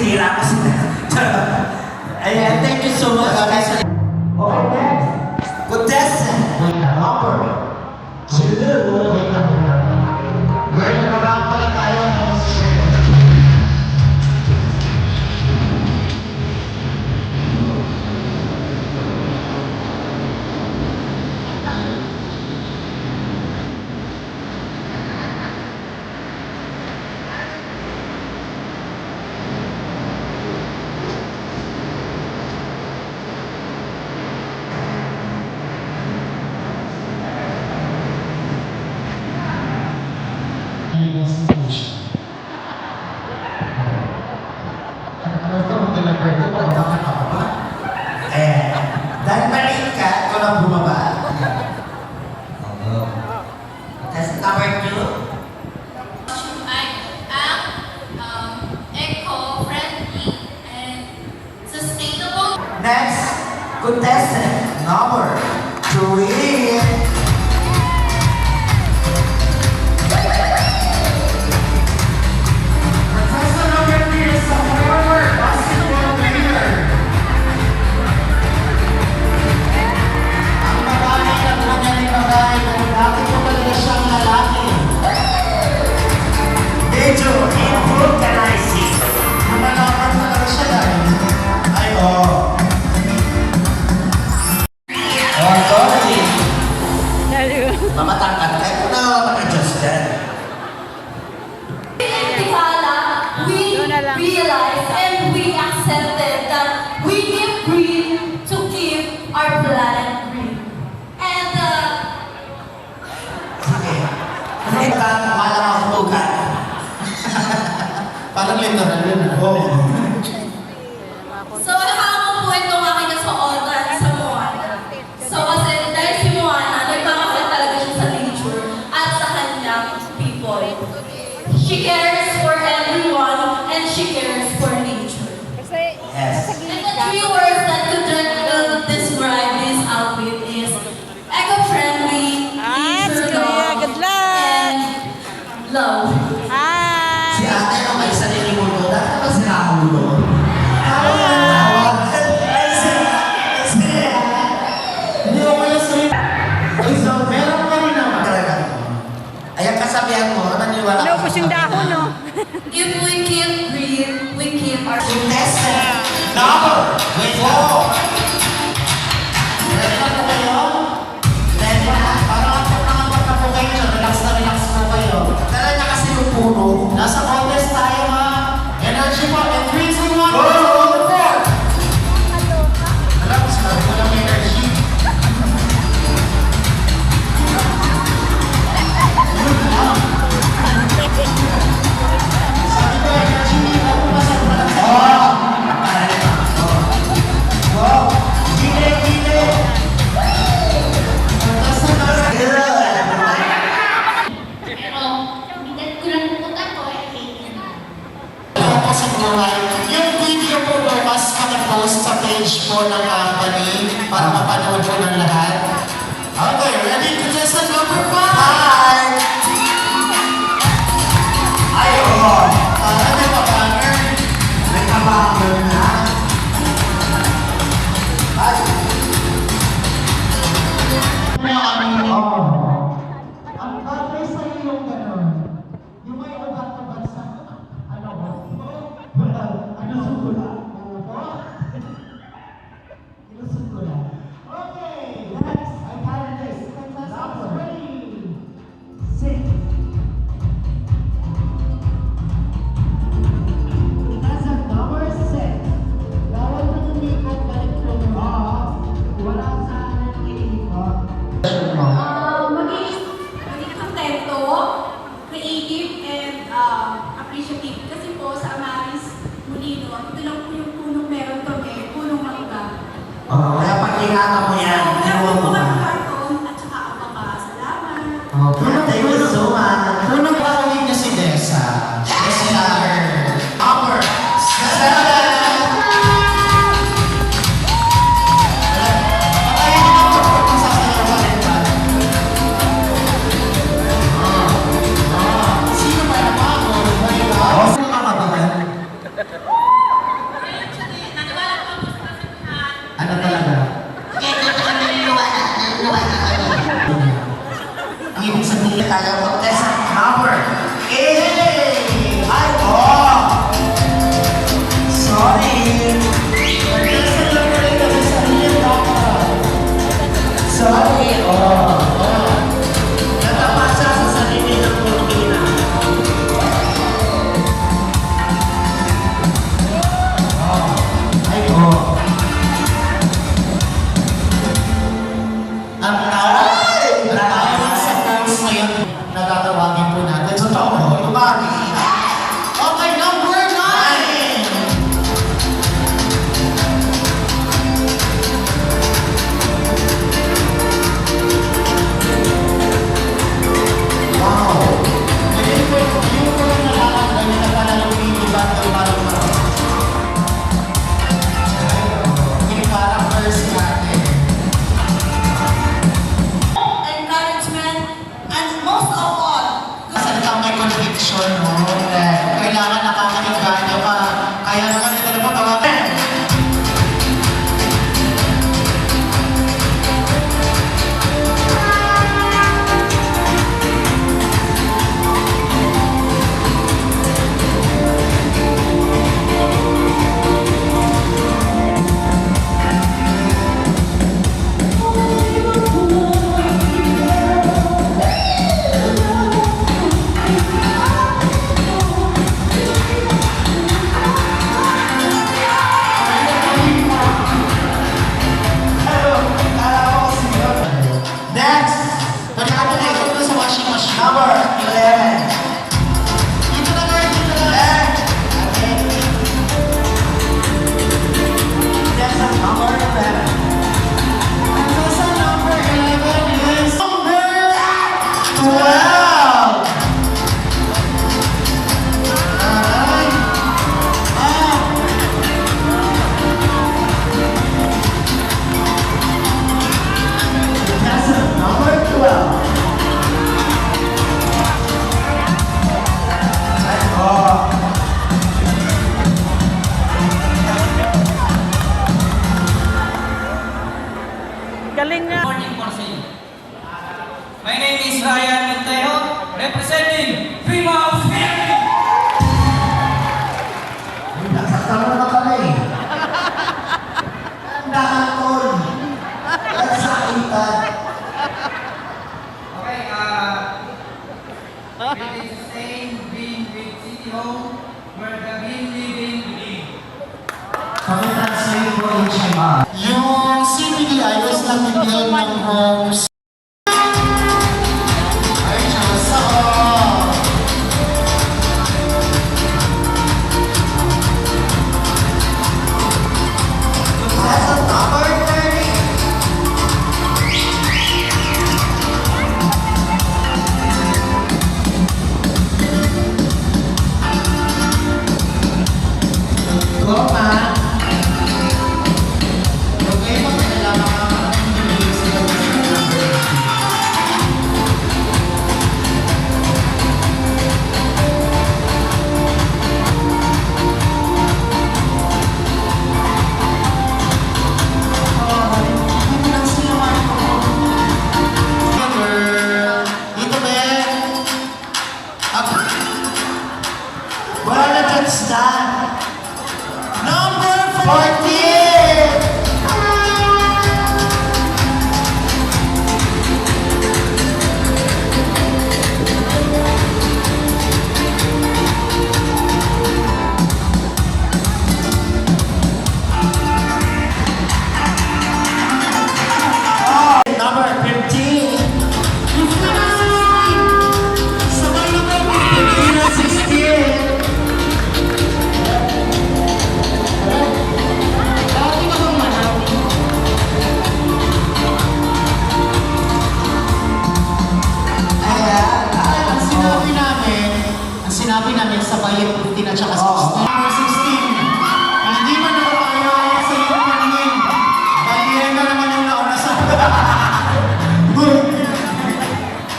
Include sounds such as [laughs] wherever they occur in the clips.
sinira ko sila. Ayan, thank you so much. Okay, okay next. Contestant number two. That matangkad ka, ikaw na mag-adjust dyan. Tiwala, we realized and we accepted that we give green to give our planet green. And, uh... Sige. Kasi ano ka, mahala ka kutugan. [laughs] Parang literal yun. Ah. Oo. puno, nasa konti lang po yung punong meron kami, punong mangga. Oo. Kaya pag ingatan mo Oh, Kailangan nakakaiba Nahatol. At sa. Okay, uh, it is same being with City Home where the being living being. Pakitranslate po yung Shema. Yung CPDI was not the ng homes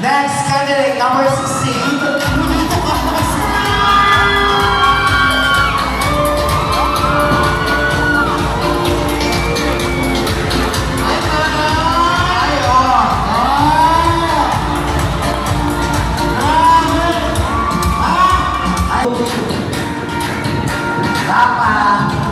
Next candidate, number 16. Dapat